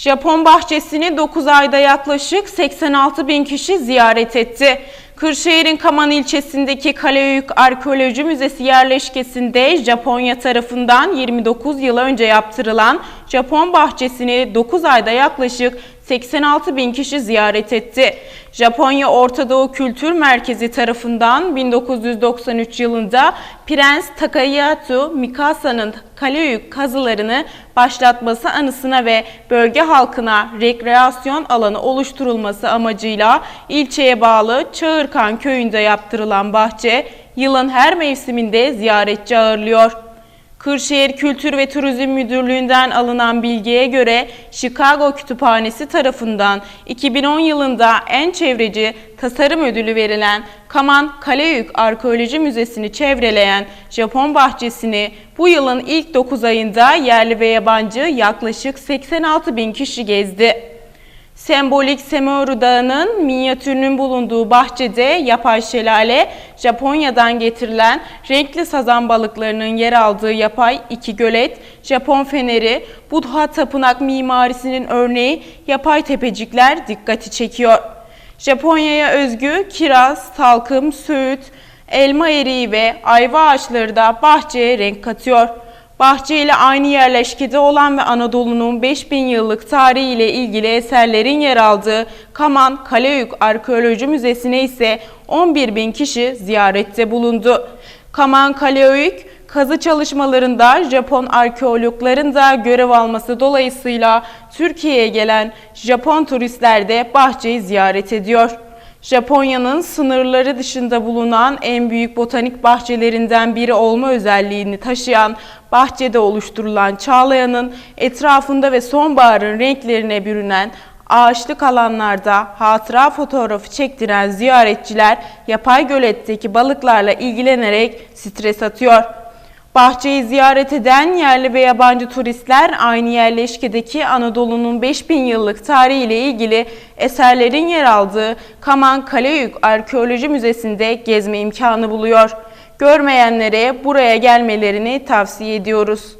Japon bahçesini 9 ayda yaklaşık 86 bin kişi ziyaret etti. Kırşehir'in Kaman ilçesindeki Kaleöyük Arkeoloji Müzesi yerleşkesinde Japonya tarafından 29 yıl önce yaptırılan Japon bahçesini 9 ayda yaklaşık 86 bin kişi ziyaret etti. Japonya Orta Doğu Kültür Merkezi tarafından 1993 yılında Prens Takayatu Mikasa'nın Kaleöyük kazılarını başlatması anısına ve bölge halkına rekreasyon alanı oluşturulması amacıyla ilçeye bağlı Çağırkan köyünde yaptırılan bahçe yılın her mevsiminde ziyaretçi ağırlıyor. Kırşehir Kültür ve Turizm Müdürlüğü'nden alınan bilgiye göre Chicago Kütüphanesi tarafından 2010 yılında en çevreci tasarım ödülü verilen Kaman Kaleöyük Arkeoloji Müzesi'ni çevreleyen Japon bahçesini bu yılın ilk 9 ayında yerli ve yabancı yaklaşık 86 bin kişi gezdi. Sembolik Semoru Dağı'nın minyatürünün bulunduğu bahçede yapay şelale, Japonya'dan getirilen renkli sazan balıklarının yer aldığı yapay iki gölet, Japon feneri, Buddha tapınak mimarisinin örneği yapay tepecikler dikkati çekiyor. Japonya'ya özgü kiraz, salkım, söğüt, elma eriği ve ayva ağaçları da bahçeye renk katıyor. Bahçe ile aynı yerleşkede olan ve Anadolu'nun 5000 yıllık tarihi ile ilgili eserlerin yer aldığı Kaman Kaleöyük Arkeoloji Müzesi'ne ise 11 bin kişi ziyarette bulundu. Kaman Kaleöyük kazı çalışmalarında Japon arkeologların da görev alması dolayısıyla Türkiye'ye gelen Japon turistler de bahçeyi ziyaret ediyor. Japonya'nın sınırları dışında bulunan en büyük botanik bahçelerinden biri olma özelliğini taşıyan bahçede oluşturulan çağlayanın etrafında ve sonbaharın renklerine bürünen ağaçlık alanlarda hatıra fotoğrafı çektiren ziyaretçiler yapay göletteki balıklarla ilgilenerek stres atıyor. Bahçeyi ziyaret eden yerli ve yabancı turistler aynı yerleşkedeki Anadolu'nun 5000 yıllık tarihiyle ilgili eserlerin yer aldığı Kaman Kaleöyük Arkeoloji Müzesi'nde gezme imkanı buluyor. Görmeyenlere buraya gelmelerini tavsiye ediyoruz.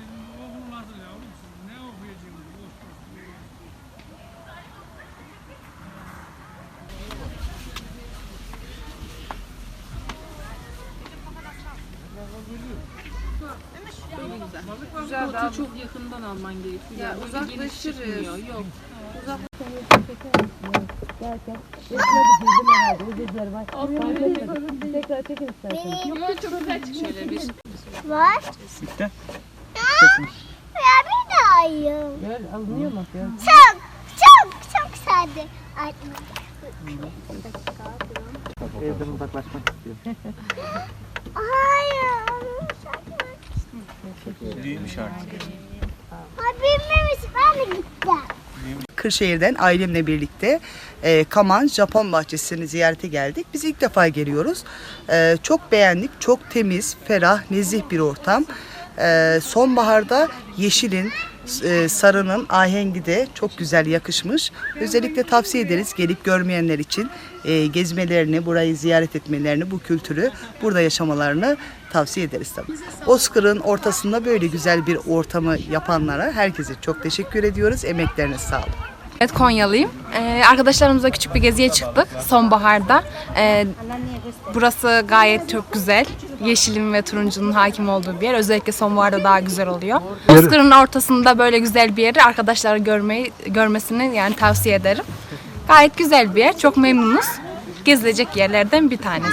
Sizin oğlun nasıl yavrum? Siz ne okuyacaksınız? Boş boş Güzel daha çok yakından alman gerekiyor. Ya uzaklaşırız. Yok. Var. Bitti. Ya bir de ayım. Gel alınıyor mu? Çok çok çok sade. Ay, Evden uzaklaşmak istiyor. Hayır. onu sakın. Büyümüş artık. Ay bilmemiş ben de gittim. Kırşehir'den ailemle birlikte e, Kaman Japon bahçesini ziyarete geldik. Biz ilk defa geliyoruz. E, çok beğendik. Çok temiz, ferah, nezih bir ortam. E, sonbaharda yeşilin, e, sarının ahengi de çok güzel yakışmış. Özellikle tavsiye ederiz gelip görmeyenler için e, gezmelerini, burayı ziyaret etmelerini, bu kültürü burada yaşamalarını tavsiye ederiz tabii. Bozkır'ın ortasında böyle güzel bir ortamı yapanlara herkese çok teşekkür ediyoruz. Emeklerine sağlık. Evet Konyalıyım. Ee, arkadaşlarımızla küçük bir geziye çıktık sonbaharda. Ee, burası gayet çok güzel. Yeşilin ve turuncunun hakim olduğu bir yer. Özellikle sonbaharda daha güzel oluyor. Bozkır'ın ortasında böyle güzel bir yeri arkadaşlar görmeyi görmesini yani tavsiye ederim. Gayet güzel bir yer. Çok memnunuz. Gezilecek yerlerden bir tanesi.